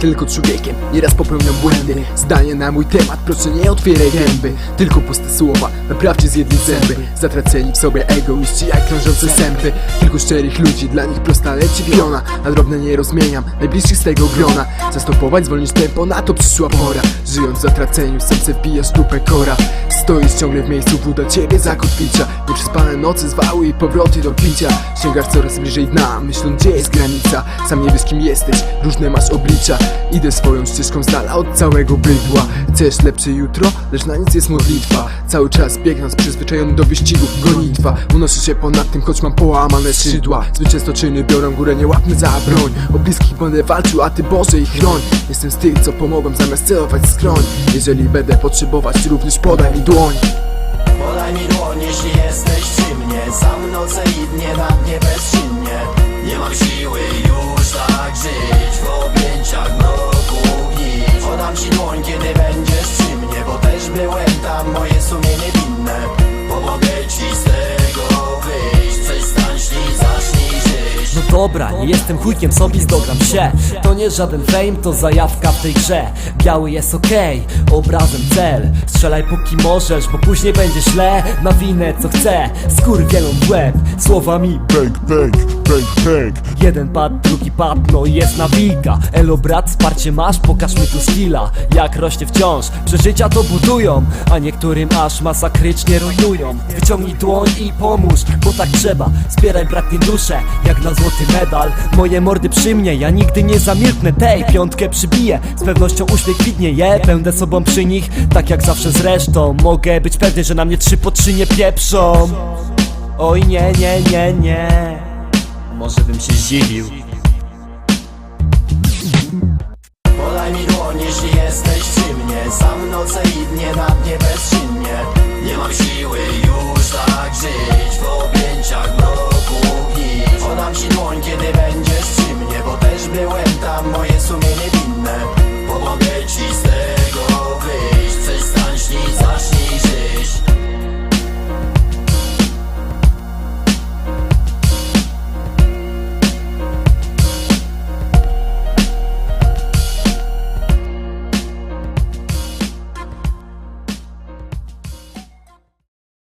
tylko człowiekiem Nieraz popełniam błędy. Zdanie na mój temat, proszę nie otwieraj gęby. Tylko puste słowa, naprawcie zjedli zęby. Zatraceni w sobie egoiści jak krążące sępy. Tylko szczerych ludzi, dla nich prosta leci piona Na drobne nie rozmieniam, najbliższych z tego grona. Zastopować, zwolnić tempo, na to przyszła pora. Żyjąc w zatraceniu, serce wbijasz dupę kora. Stoisz ciągle w miejscu, woda ciebie zakotwicza Nieprzespane nocy, zwały i powroty do picia. Sięgasz coraz bliżej dna, myśląc gdzie jest granica. Sam nie wiesz kim jesteś, różne masz oblicza Idę swoją ścieżką z dala od całego bydła. Chcesz lepsze jutro, lecz na nic jest modlitwa. Cały czas biegnąc, przyzwyczajony do wyścigów gonitwa. Unoszę się ponad tym, choć mam połamane skrzydła. Zwycięstwo czyny biorą górę, nie łapmy za broń. O bliskich będę walczył, a ty Boże ich chroń. Jestem z tych, co pomogą zamiast celować skroń. Jeżeli będę potrzebować, również podaj mi dłoń. Podaj mi dłoń, jeśli jesteś przy mnie. Sam noce i dnie na dnie bezczynnie Nie mam siły dobra, nie jestem chujkiem, sobie zdogram się. To nie żaden fame, to zajawka w tej grze. Biały jest okej, obrazem cel. Strzelaj póki możesz, bo później będzie źle. Na winę co chcę, skór wielą łeb. Słowami Bang, bang, bang, bang Jeden pad, drugi pad, no jest nawika Elo brat, wsparcie masz, pokaż mi tu skilla. Jak rośnie wciąż, przeżycia to budują A niektórym aż masakrycznie rujnują. Wyciągnij dłoń i pomóż, bo tak trzeba. Zbieraj bratnie duszę, jak na złoty medal. Moje mordy przy mnie, ja nigdy nie zamilknę. Tej piątkę przybiję, z pewnością uśmiech widnieje Będę sobą przy nich, tak jak zawsze zresztą. Mogę być pewny, że na mnie trzy po trzy nie pieprzą. Oj nie, nie, nie, nie. Może bym się zdziwił. Podaj mi dłoń, jeśli jesteś przy mnie. Sam noce i dnie na dnie bezczynnie Nie mam siły que debe